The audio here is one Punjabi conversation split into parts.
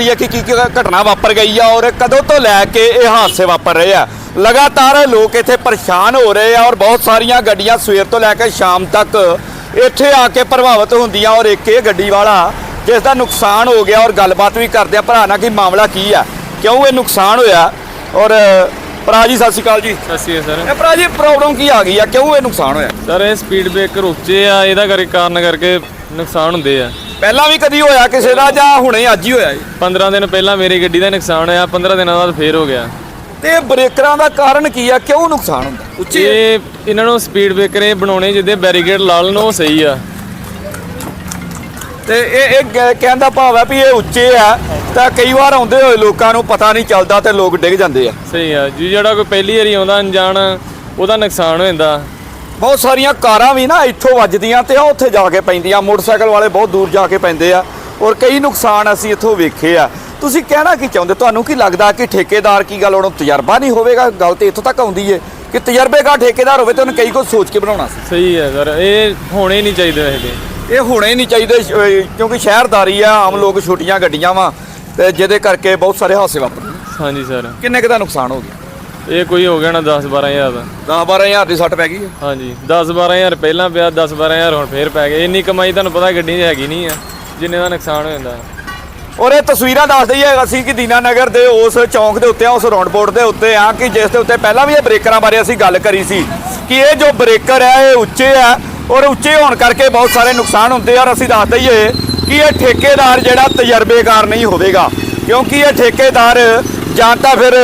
ਦੱਸਦੀ ਹੈ ਕਿ ਕੀ ਕੀ ਘਟਨਾ ਵਾਪਰ ਗਈ ਆ ਔਰ ਕਦੋਂ ਤੋਂ ਲੈ ਕੇ ਇਹ ਹਾਦਸੇ ਵਾਪਰ ਰਹੇ ਆ? ਲਗਾਤਾਰ ਲੋਕ ਇੱਥੇ ਪਰੇਸ਼ਾਨ ਹੋ ਰਹੇ ਆ ਔਰ ਬਹੁਤ ਸਾਰੀਆਂ ਗੱਡੀਆਂ ਸਵੇਰ ਤੋਂ ਲੈ ਕੇ ਸ਼ਾਮ ਤੱਕ ਇੱਥੇ ਆ ਕੇ ਪ੍ਰਭਾਵਿਤ ਹੁੰਦੀਆਂ ਔਰ ਇੱਕ ਇਹ ਗੱਡੀ ਵਾਲਾ ਜਿਸ ਦਾ ਨੁਕਸਾਨ ਹੋ ਗਿਆ ਔਰ ਗੱਲਬਾਤ ਵੀ ਕਰਦੇ ਆ ਭਰਾ ਨਾਲ ਕਿ ਮਾਮਲਾ ਕੀ ਆ? ਕਿਉਂ ਇਹ ਨੁਕਸਾਨ ਹੋਇਆ? ਔਰ ਭਰਾ ਜੀ ਸਤਿ ਸ਼੍ਰੀ ਅਕਾਲ ਜੀ। ਸਤਿ ਸ਼੍ਰੀ ਅਕਾਲ ਇਹ ਭਰਾ ਜੀ ਪ੍ਰੋਬਲਮ ਕੀ ਆ ਗਈ ਆ? ਕਿਉਂ ਇਹ ਨੁਕਸਾਨ ਹੋਇਆ? ਸਰ ਸਰ ਇਹ ਸਪੀਡ ਬ੍ਰੇਕਰ ਉੱਚੇ ਆ ਇਹਦਾ ਕਰਕੇ ਕਾਰਨ ਕਰਕੇ ਨੁਕਸਾਨ ਹੁੰਦੇ ਆ। ਪਹਿਲਾਂ ਵੀ ਕਦੀ ਹੋਇਆ ਕਿਸੇ ਦਾ ਜਾਂ ਹੁਣੇ ਅੱਜ ਹੀ ਹੋਇਆ ਜੀ? 15 ਦਿਨ ਪਹਿਲਾਂ ਮੇਰੀ ਗੱਡੀ ਦਾ ਨੁਕਸਾਨ ਹੋਇਆ 15 ਦਿਨਾਂ ਬਾਅਦ ਫੇਰ ਹੋ ਗਿਆ। ਤੇ ਬ੍ਰੇਕਰਾਂ ਦਾ ਕਾਰਨ ਕੀ ਆ? ਕਿਉਂ ਨੁਕਸਾਨ ਹੁੰਦਾ? ਉੱਚੀ ਇਹ ਇਹਨਾਂ ਨੂੰ ਸਪੀਡ ਬ੍ਰੇਕਰ ਬਣਾਉਣੇ ਜਿੱਦੇ ਬੈਰੀਕੇਡ ਲਾ ਲੈਣ ਉਹ ਸਹੀ ਆ। ਤੇ ਇਹ ਇਹ ਕਹਿਣ ਦਾ ਭਾਵ ਹੈ ਵੀ ਇਹ ਉੱਚੇ ਆ ਤਾਂ ਕਈ ਵਾਰ ਆਉਂਦੇ ਹੋਏ ਲੋਕਾਂ ਨੂੰ ਪਤਾ ਨਹੀਂ ਚੱਲਦਾ ਤੇ ਲੋਕ ਡਿੱਗ ਜਾਂਦੇ ਆ। ਸਹੀ ਆ। ਜੀ ਜਿਹੜਾ ਕੋਈ ਪਹਿਲੀ ਵਾਰੀ ਆਉਂਦਾ ਅਣਜਾਣ ਉਹਦਾ ਨੁਕਸਾਨ ਹੋ ਜਾਂਦਾ। ਬਹੁਤ ਸਾਰੀਆਂ ਕਾਰਾਂ ਵੀ ਨਾ ਇੱਥੋਂ ਵੱਜਦੀਆਂ ਤੇ ਉੱਥੇ ਜਾ ਕੇ ਪੈਂਦੀਆਂ। ਮੋਟਰਸਾਈਕਲ ਵਾਲੇ ਬਹੁਤ ਦੂਰ ਜਾ ਕੇ ਪੈਂਦੇ ਆ ਔਰ ਕਈ ਨੁਕਸਾਨ ਅਸੀਂ ਇੱਥੋਂ ਵੇਖੇ ਆ। ਤੁਸੀਂ ਕਹਿਣਾ ਕੀ ਚਾਹੁੰਦੇ? ਤੁਹਾਨੂੰ ਕੀ ਲੱਗਦਾ ਕਿ ਠੇਕੇਦਾਰ ਕੀ ਗੱਲ ਉਹਨੂੰ ਤਜਰਬਾ ਨਹੀਂ ਹੋਵੇਗਾ? ਗੱਲ ਤੇ ਇੱਥੋਂ ਤੱਕ ਆਉਂਦੀ ਏ ਕਿ ਤਜਰਬੇਕਾਰ ਠੇਕੇਦਾਰ ਹੋਵੇ ਤੇ ਉਹਨੇ ਕਈ ਕੁਝ ਸੋਚ ਕੇ ਬਣਾਉਣਾ ਸੀ। ਸਹੀ ਹੈ ਸਰ ਇਹ ਹੋਣੇ ਨਹੀਂ ਚਾਹੀਦੇ ਤੇ। ਇਹ ਹੋਣੇ ਨਹੀਂ ਚਾਹੀਦੇ ਸ਼- ਕਿਉਂਕਿ ਸ਼ਹਿਰਦਾਰੀ ਆ ਆਮ ਲੋਕ ਛੋਟੀਆਂ ਗੱਡੀਆਂ ਵਾ ਤੇ ਜਿਹਦੇ ਕਰਕੇ ਬਹੁਤ ਸਾਰੇ ਹਾਦਸੇ ਵਾਪਰਦੇ ਹਾਂਜੀ ਸਰ। ਕਿੰਨੇ ਕੁ ਦਾ ਨੁਕਸਾਨ ਹੋ ਗਿਆ? ਇਹ ਕੋਈ ਹੋ ਗਿਆ ਨਾ 10 12000 ਦਾ। 10 12000 ਦੀ ਸੱਟ ਪੈ ਗਈ ਹੈ? ਹਾਂਜੀ 10 12000 ਪਹਿਲਾਂ ਪਿਆ 10 12000 ਹੁਣ ਫੇਰ ਪੈ ਗਿਆ ਇੰਨੀ ਕਮਾਈ ਤੁਹਾਨੂੰ ਪਤਾ ਗੱਡੀ 'ਚ ਹੈਗੀ ਨਹੀਂ ਆ ਜਿੰਨੇ ਦਾ ਨੁਕਸਾਨ ਹੋ ਜਾਂਦਾ। ਔਰ ਇਹ ਤਸਵੀਰਾਂ ਦੱਸ ਦਈਏ ਅਸੀਂ ਕਿ ਦੀਨਾ ਨਗਰ ਦੇ ਉਸ ਚੌਂਕ ਦੇ ਉੱਤੇ ਆ ਉਸ ਰੌਂਡ ਬੋਰਡ ਦੇ ਉੱਤੇ ਆ ਕਿ ਜਿਸ ਦੇ ਉੱਤੇ ਪਹਿਲਾਂ ਵੀ ਇਹ ਬ੍ਰੇਕਰਾਂ ਬਾਰੇ ਅਸੀਂ ਗੱਲ ਕਰੀ ਸੀ ਕਿ ਇਹ ਜੋ ਬ੍ਰੇਕਰ ਹੈ ਇਹ ਉੱਚੇ ਆ ਔਰ ਉੱਚੇ ਹੋਣ ਕਰਕੇ ਬਹੁਤ ਸਾਰੇ ਨੁਕਸਾਨ ਹੁੰਦੇ ਆ। ਔਰ ਅਸੀਂ ਦੱਸ ਦਈਏ ਕਿ ਇਹ ਠੇਕੇਦਾਰ ਜਿਹੜਾ ਤਜਰਬੇਕਾਰ ਨਹੀਂ ਹੋਵੇਗਾ ਕਿਉਂਕਿ ਇਹ ਠੇਕੇਦਾਰ ਜਾਂ ਤਾਂ ਫਿਰ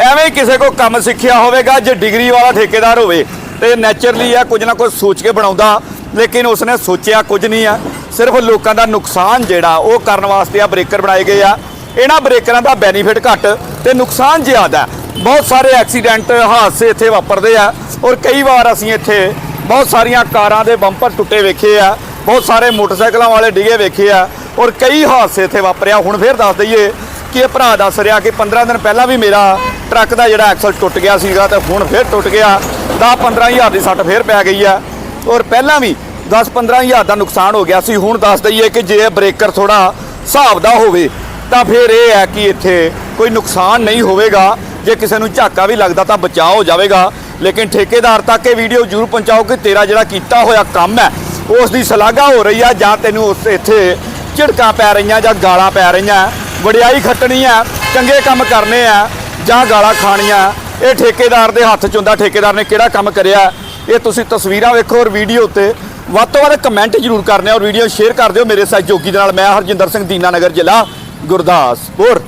ਐਵੇਂ ਕਿਸੇ ਕੋ ਕੰਮ ਸਿੱਖਿਆ ਹੋਵੇਗਾ, ਜੇ ਡਿਗਰੀ ਵਾਲਾ ਠੇਕੇਦਾਰ ਹੋਵੇ। ਤੇ ਨੇਚਰਲੀ ਆ, ਕੁਝ ਨਾ ਕੁਝ ਸੋਚ ਕੇ ਬਣਾਉਂਦਾ, ਲੇਕਿਨ ਉਸਨੇ ਸੋਚਿਆ ਕੁਝ ਨਹੀਂ ਆ। ਸਿਰਫ ਲੋਕਾਂ ਦਾ ਨੁਕਸਾਨ ਜਿਹੜਾ, ਉਹ ਕਰਨ ਵਾਸਤੇ ਆ ਬ੍ਰੇਕਰ ਬਣਾਏ ਗਏ ਆ। ਇਹਨਾਂ ਬ੍ਰੇਕਰਾਂ ਦਾ ਬੈਨੀਫਿਟ ਘੱਟ ਤੇ ਨੁਕਸਾਨ ਜ਼ਿਆਦਾ। ਬਹੁਤ ਸਾਰੇ ਐਕਸੀਡੈਂਟ ਹਾਦਸੇ ਇੱਥੇ ਵਾਪਰਦੇ ਆ। ਔਰ ਕਈ ਵਾਰ ਅਸੀਂ ਇੱਥੇ ਬਹੁਤ ਸਾਰੀਆਂ ਕਾਰਾਂ ਦੇ ਬੰਪਰ ਟੁੱਟੇ ਵੇਖੇ ਆ, ਬਹੁਤ ਸਾਰੇ ਮੋਟਰਸਾਈਕਲਾਂ ਵਾਲੇ ਡਿੱਗੇ ਵੇਖੇ ਆ। ਔਰ ਕਈ ਹਾਦਸੇ ਇੱਥੇ ਵਾਪਰਿਆ। ਹੁਣ ਫੇਰ ਦੱਸ ਦਈਏ ਕਿ ਇਹ ਭਰਾ ਦੱਸ ਰਿਹਾ ਕਿ 15 ਦਿਨ ਪਹਿਲਾਂ ਵੀ ਮੇਰਾ ਟਰੱਕ ਦਾ ਜਿਹੜਾ ਐਕਸਲ ਟੁੱਟ ਗਿਆ ਸੀਗਾ ਤੇ ਹੁਣ ਫੇਰ ਟੁੱਟ ਗਿਆ। 10 15 ਹਜ਼ਾਰ ਦੀ ਸੱਟ ਫੇਰ ਪੈ ਗਈ ਆ। ਔਰ ਪਹਿਲਾਂ ਵੀ 10-15 ਹਜ਼ਾਰ ਦਾ ਨੁਕਸਾਨ ਹੋ ਗਿਆ ਸੀ। ਹੁਣ ਦੱਸ ਦਈਏ ਕਿ ਜੇ ਇਹ ਬ੍ਰੇਕਰ ਥੋੜਾ ਹਿਸਾਬ ਦਾ ਹੋਵੇ, ਤਾਂ ਫਿਰ ਇਹ ਹੈ ਕਿ ਇੱਥੇ ਕੋਈ ਨੁਕਸਾਨ ਨਹੀਂ ਹੋਵੇਗਾ। ਜੇ ਕਿਸੇ ਨੂੰ ਝਾਕਾ ਵੀ ਲੱਗਦਾ ਤਾਂ ਬਚਾਅ ਹੋ ਜਾਵੇਗਾ। ਲੇਕਿਨ ਠੇਕੇਦਾਰ ਤੱਕ ਇਹ ਵੀਡੀਓ ਜ਼ਰੂਰ ਪਹੁੰਚਾਓ ਕਿ ਤੇਰਾ ਜਿਹੜਾ ਕੀਤਾ ਹੋਇਆ ਕੰਮ ਹੈ, ਉਸ ਦੀ ਸ਼ਲਾਘਾ ਹੋ ਰਹੀ ਆ ਜਾਂ ਤੈਨੂੰ ਉਸ ਇੱਥੇ ਝਿੜਕਾਂ ਪੈ ਰਹੀਆਂ ਜਾਂ ਗਾਲਾਂ ਪੈ ਰਹੀਆਂ। ਵਡਿਆਈ ਖੱਟਣੀ ਆ ਚੰਗੇ ਕੰਮ ਕਰਨੇ ਆ ਜਾਂ ਗਾਲਾਂ ਖਾਣੀਆਂ ਇਹ ਠੇਕੇਦਾਰ ਦੇ ਹੱਥ 'ਚ ਹੁੰਦਾ, ਠੇਕੇਦਾਰ ਨੇ ਕਿਹੜਾ ਕੰਮ ਕਰਿਆ ਇਹ ਤੁਸੀਂ ਤਸਵੀਰਾਂ ਵੇਖੋ ਔਰ ਵੀਡੀਓ ਉੱਤੇ। ਵੱਧ ਤੋਂ ਵੱਧ ਕਮੈਂਟ ਜ਼ਰੂਰ ਕਰਨੇ ਔਰ ਵੀਡੀਓ ਸ਼ੇਅਰ ਕਰ ਦਿਓ ਮੇਰੇ ਸਹਿਯੋਗੀ ਦੇ ਨਾਲ। ਮੈਂ ਹਰਜਿੰਦਰ ਸਿੰਘ, ਦੀਨਾ ਨਗਰ ਜ਼ਿਲ੍ਹਾ ਗੁਰਦਾਸਪੁਰ।